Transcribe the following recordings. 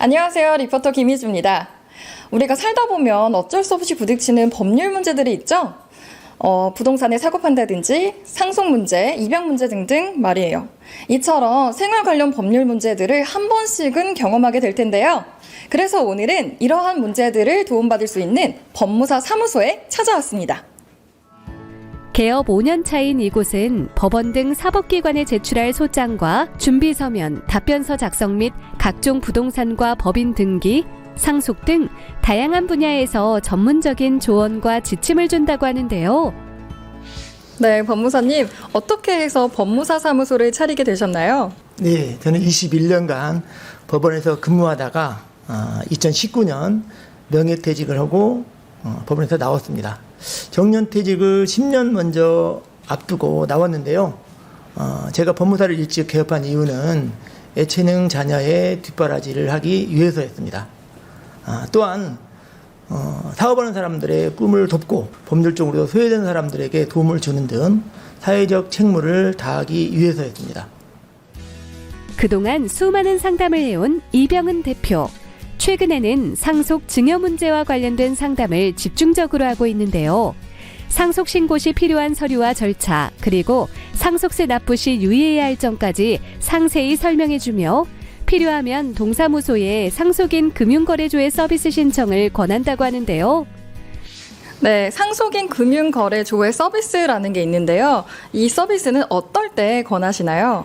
안녕하세요. 리포터 김희주입니다. 우리가 살다 보면 어쩔 수 없이 부딪히는 법률 문제들이 있죠? 어, 부동산에 사고 판다든지 상속 문제, 입양 문제 등등 말이에요. 이처럼 생활 관련 법률 문제들을 한 번씩은 경험하게 될 텐데요. 그래서 오늘은 이러한 문제들을 도움받을 수 있는 법무사 사무소에 찾아왔습니다. 개업 5년 차인 이곳은 법원 등 사법기관에 제출할 소장과 준비서면, 답변서 작성 및 각종 부동산과 법인 등기, 상속 등 다양한 분야에서 전문적인 조언과 지침을 준다고 하는데요. 네, 법무사님, 어떻게 해서 법무사 사무소를 차리게 되셨나요? 네, 저는 21년간 법원에서 근무하다가 어, 2019년 명예퇴직을 하고 어, 법원에서 나왔습니다. 정년퇴직을 10년 먼저 앞두고 나왔는데요. 어, 제가 법무사를 일찍 개업한 이유는 예체능 자녀의 뒷바라지를 하기 위해서였습니다. 아, 또한 어, 사업하는 사람들의 꿈을 돕고 법률적으로 소외된 사람들에게 도움을 주는 등 사회적 책무를 다하기 위해서였습니다. 그동안 수많은 상담을 해온 이병은 대표. 최근에는 상속 증여 문제와 관련된 상담을 집중적으로 하고 있는데요. 상속 신고 시 필요한 서류와 절차, 그리고 상속세 납부 시 유의해야 할 점까지 상세히 설명해 주며 필요하면 동사무소에 상속인 금융거래조의 서비스 신청을 권한다고 하는데요. 네, 상속인 금융거래조의 서비스라는 게 있는데요. 이 서비스는 어떨 때 권하시나요?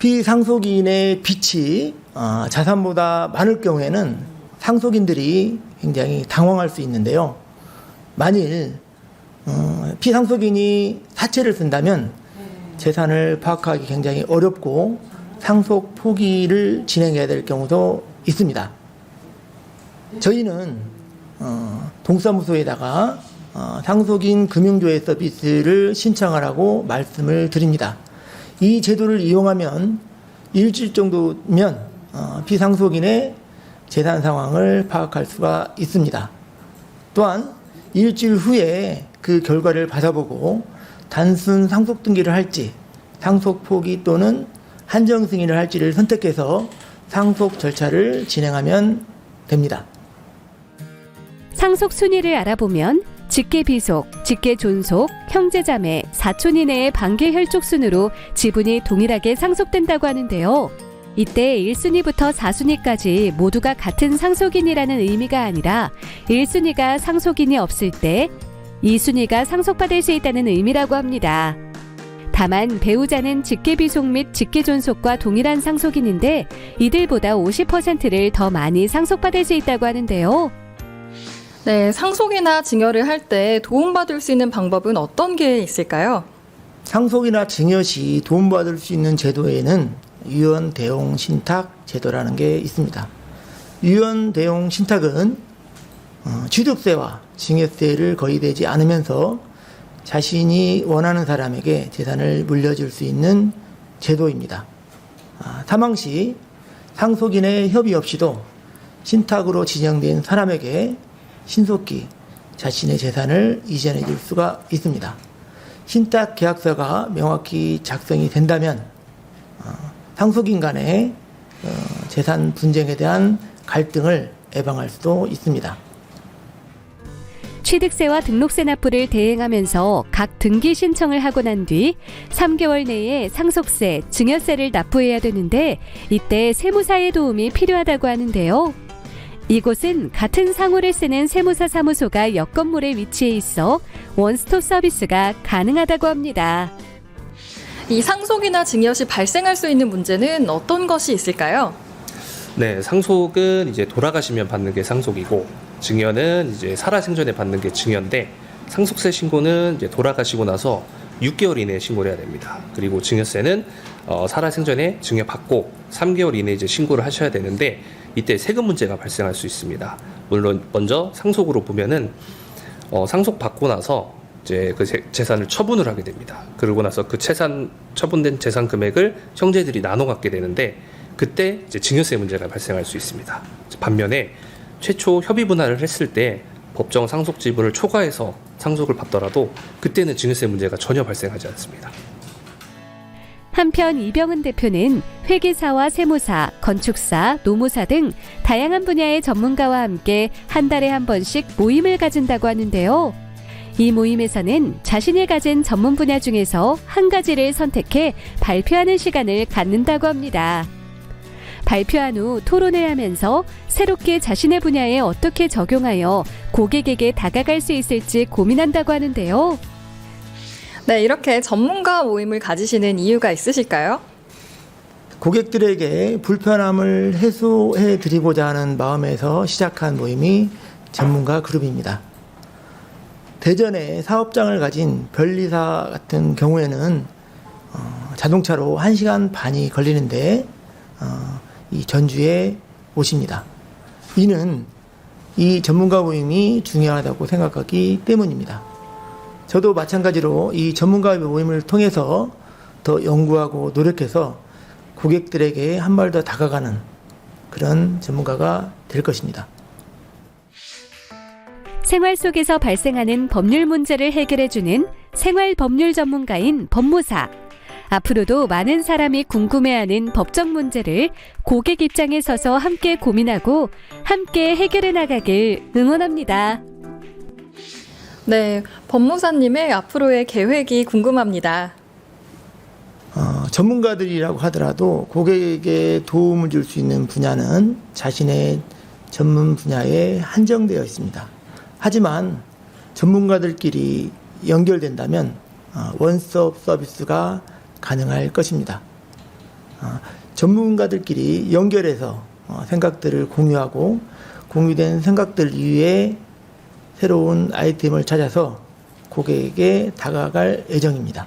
피상속인의 빚이 어, 자산보다 많을 경우에는 상속인들이 굉장히 당황할 수 있는데요. 만일 어, 피상속인이 사채를 쓴다면 재산을 파악하기 굉장히 어렵고 상속 포기를 진행해야 될 경우도 있습니다. 저희는 어, 동사무소에다가 어, 상속인 금융조회 서비스를 신청하라고 말씀을 드립니다. 이 제도를 이용하면 일주일 정도면 어, 피상속인의 재산 상황을 파악할 수가 있습니다. 또한 일주일 후에 그 결과를 받아보고 단순 상속 등기를 할지 상속 포기 또는 한정 승인을 할지를 선택해서 상속 절차를 진행하면 됩니다. 상속 순위를 알아보면 직계 비속, 직계 존속, 형제자매, 사촌 이내의 반계 혈족 순으로 지분이 동일하게 상속된다고 하는데요. 이때 1순위부터 4순위까지 모두가 같은 상속인이라는 의미가 아니라 1순위가 상속인이 없을 때 2순위가 상속받을 수 있다는 의미라고 합니다. 다만 배우자는 직계비속 및 직계존속과 동일한 상속인인데 이들보다 50%를 더 많이 상속받을 수 있다고 하는데요. 네, 상속이나 증여를 할 때 도움받을 수 있는 방법은 어떤 게 있을까요? 상속이나 증여 시 도움받을 수 있는 제도에는 유연 대용 신탁 제도라는 게 있습니다. 유연 대용 신탁은 어, 취득세와 증여세를 거의 되지 않으면서 자신이 원하는 사람에게 재산을 물려줄 수 있는 제도입니다. 아, 사망 시 상속인의 협의 없이도 신탁으로 지정된 사람에게 신속히 자신의 재산을 이전해 줄 수가 있습니다. 신탁 계약서가 명확히 작성이 된다면 어, 상속인 간의 어, 재산 분쟁에 대한 갈등을 예방할 수도 있습니다. 취득세와 등록세 납부를 대행하면서 각 등기 신청을 하고 난 뒤 3개월 내에 상속세, 증여세를 납부해야 되는데 이때 세무사의 도움이 필요하다고 하는데요. 이곳은 같은 상호를 쓰는 세무사 사무소가 옆 건물에 위치해 있어 원스톱 서비스가 가능하다고 합니다. 이 상속이나 증여 시 발생할 수 있는 문제는 어떤 것이 있을까요? 네, 상속은 이제 돌아가시면 받는 게 상속이고 증여는 이제 살아생전에 받는 게 증여인데 상속세 신고는 이제 돌아가시고 나서 6개월 이내에 신고를 해야 됩니다. 그리고 증여세는 어, 살아생전에 증여받고 3개월 이내에 이제 신고를 하셔야 되는데 이때 세금 문제가 발생할 수 있습니다. 물론 먼저 상속으로 보면은 어, 상속 받고 나서 이제 그 재- 재산을 처분을 하게 됩니다. 그러고 나서 그 재산 처분된 재산 금액을 형제들이 나눠 갖게 되는데 그때 이제 증여세 문제가 발생할 수 있습니다. 반면에 최초 협의 분할을 했을 때 법정 상속 지분을 초과해서 상속을 받더라도 그때는 증여세 문제가 전혀 발생하지 않습니다. 한편 이병은 대표는 회계사와 세무사, 건축사, 노무사 등 다양한 분야의 전문가와 함께 한 달에 한 번씩 모임을 가진다고 하는데요. 이 모임에서는 자신이 가진 전문 분야 중에서 한 가지를 선택해 발표하는 시간을 갖는다고 합니다. 발표한 후 토론을 하면서 새롭게 자신의 분야에 어떻게 적용하여 고객에게 다가갈 수 있을지 고민한다고 하는데요. 네, 이렇게 전문가 모임을 가지시는 이유가 있으실까요? 고객들에게 불편함을 해소해 드리고자 하는 마음에서 시작한 모임이 전문가 그룹입니다. 대전에 사업장을 가진 변리사 같은 경우에는 어, 자동차로 1시간 반이 걸리는데 어, 이 전주에 오십니다. 이는 이 전문가 모임이 중요하다고 생각하기 때문입니다. 저도 마찬가지로 이 전문가 모임을 통해서 더 연구하고 노력해서 고객들에게 한 발 더 다가가는 그런 전문가가 될 것입니다. 생활 속에서 발생하는 법률 문제를 해결해주는 생활 법률 전문가인 법무사. 앞으로도 많은 사람이 궁금해하는 법적 문제를 고객 입장에 서서 함께 고민하고 함께 해결해 나가길 응원합니다. 네, 법무사님의 앞으로의 계획이 궁금합니다. 어, 전문가들이라고 하더라도 고객에게 도움을 줄 수 있는 분야는 자신의 전문 분야에 한정되어 있습니다. 하지만 전문가들끼리 연결된다면 어, 원스톱 서비스가 가능할 것입니다. 어, 전문가들끼리 연결해서 어, 생각들을 공유하고 공유된 생각들 이후에 새로운 아이템을 찾아서 고객에게 다가갈 예정입니다.